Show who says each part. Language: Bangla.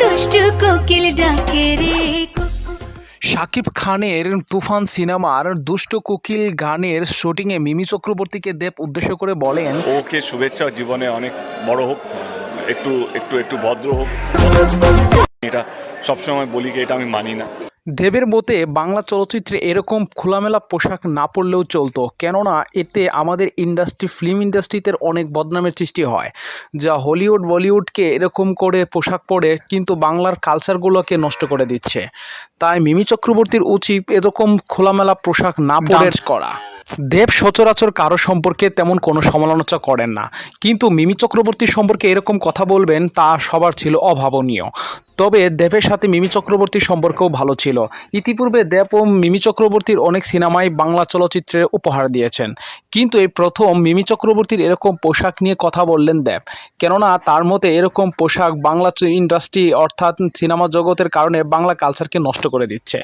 Speaker 1: দুষ্টু কোকিল ডাকে রে।
Speaker 2: শাকিব খানের তুফান সিনেমার দুষ্ট কোকিল গানের শুটিংয়ে মিমি চক্রবর্তীকে দেব উদ্দেশ্য করে বলেন
Speaker 3: ওকে শুভেচ্ছা জীবনে অনেক বড় হোক একটু একটু একটু ভদ্র হোক। এটা সবসময় বলি কি এটা আমি মানি না।
Speaker 2: দেবের মতে বাংলা চলচ্চিত্রে এরকম খোলামেলা পোশাক না পরলেও চলতো কেননা এতে আমাদের ইন্ডাস্ট্রি ফিল্ম ইন্ডাস্ট্রিতে অনেক বদনামের সৃষ্টি হয়। যা হলিউড বলিউডকে এরকম করে পোশাক পরে কিন্তু বাংলার কালচারগুলোকে নষ্ট করে দিচ্ছে। তাই মিমি চক্রবর্তীর উচিত এরকম খোলামেলা পোশাক না পরে করা। দেব সচরাচর কারও সম্পর্কে তেমন কোনো সমালোচনা করেন না কিন্তু মিমি চক্রবর্তী সম্পর্কে এরকম কথা বলবেন তা সবার ছিল অভাবনীয়। তবে দেবের সাথে মিমি চক্রবর্তীর সম্পর্কও ভালো ছিল। ইতিপূর্বে দেব ও মিমি চক্রবর্তীর অনেক সিনেমায় বাংলা চলচ্চিত্রে উপহার দিয়েছেন। কিন্তু এই প্রথম মিমি চক্রবর্তীর এরকম পোশাক নিয়ে কথা বললেন দেব। কেননা তার মতে এরকম পোশাক বাংলা ইন্ডাস্ট্রি অর্থাৎ সিনেমা জগতের কারণে বাংলা কালচারকে নষ্ট করে দিচ্ছে।